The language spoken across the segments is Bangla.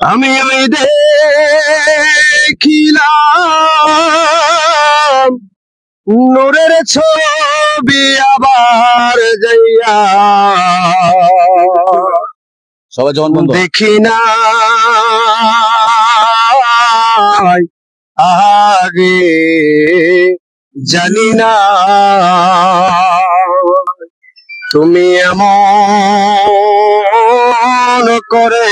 আমি ওই দেখিলাম। নূরের ছবি আবার যাইয়া। সবাই যখন বন্ধ। দেখি না আগে জানি না। তুমি এমন করে।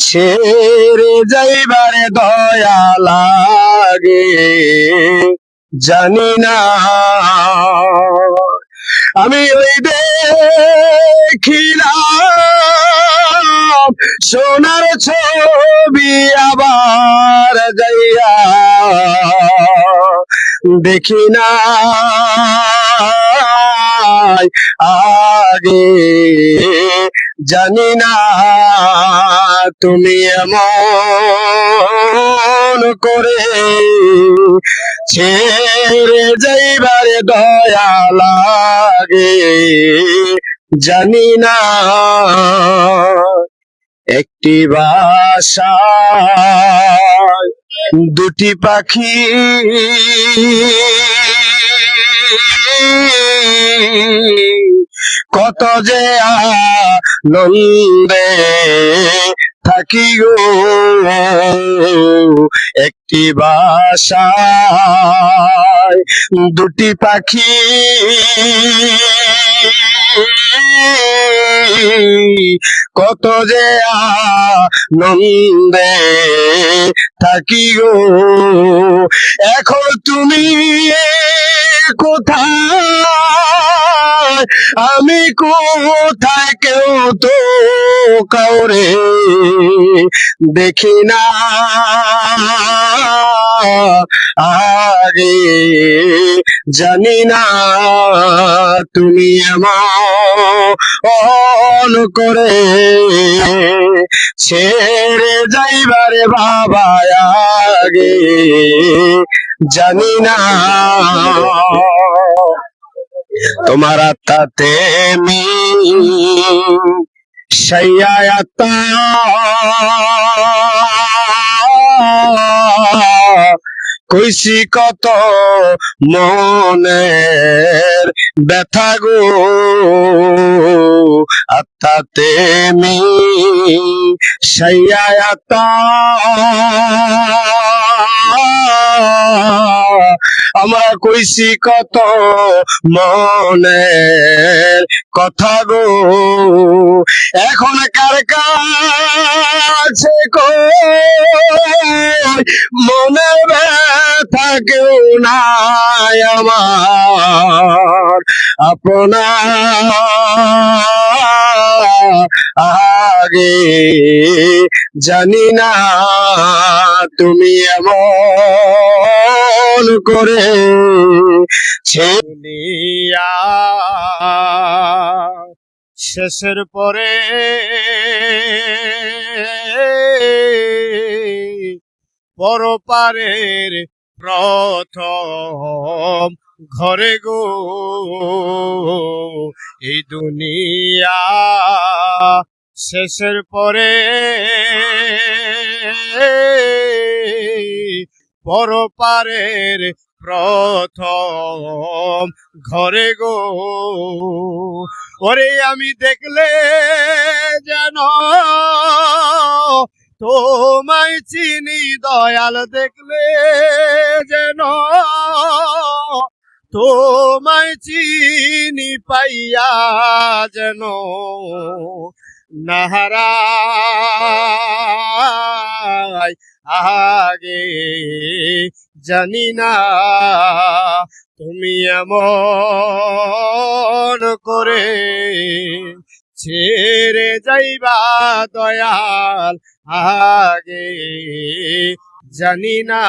ছেড়ে যাইবার দয়া লাগে, জানি না। আমি ওই দেখিলাম, সোনার ছবি আবার যাইয়া দেখি না। আগে। জানি না তুমি এমন করে ছেড়ে যাইবারে দয়া লাগে জানি না একটি বাসা, দুটি পাখি। কত যে আনন্দে থাকি গো। একটি বাসায় দুটি পাখি। কত যে আনন্দে থাকি গো। এখন তুমি কোথায়? আমি কোথায় কেউ তো কাউরে দেখি না। আগে জানি না তুমি এমন করে ছেড়ে যাইবারে বাবা, আগে জানি না। তোমার আত্মাতে কইছি কত মনের ব্যথা গো। আত্মাতে মি শయ్যায়াতা আমরা কইছি কত মনের কথা গো। এখন কার কাছে মনে ব্যথা কেউ নাই আমার। আপনার আগে জানি না তুমি এমন করে শেষের পরে পরপারের প্রথম ঘরে গো। এই দুনিয়া শেষের পরে পরপারের প্রথম ঘরে গো। ওরে আমি দেখলে যেন তোমায় চিনি, দয়াল দেখলে যেন তোমায় চিনি পাইয়া যেন নাহারায় আগে জানি না তুমি এমন করে ছেড়ে যাইবা দয়াল আগে জানি না।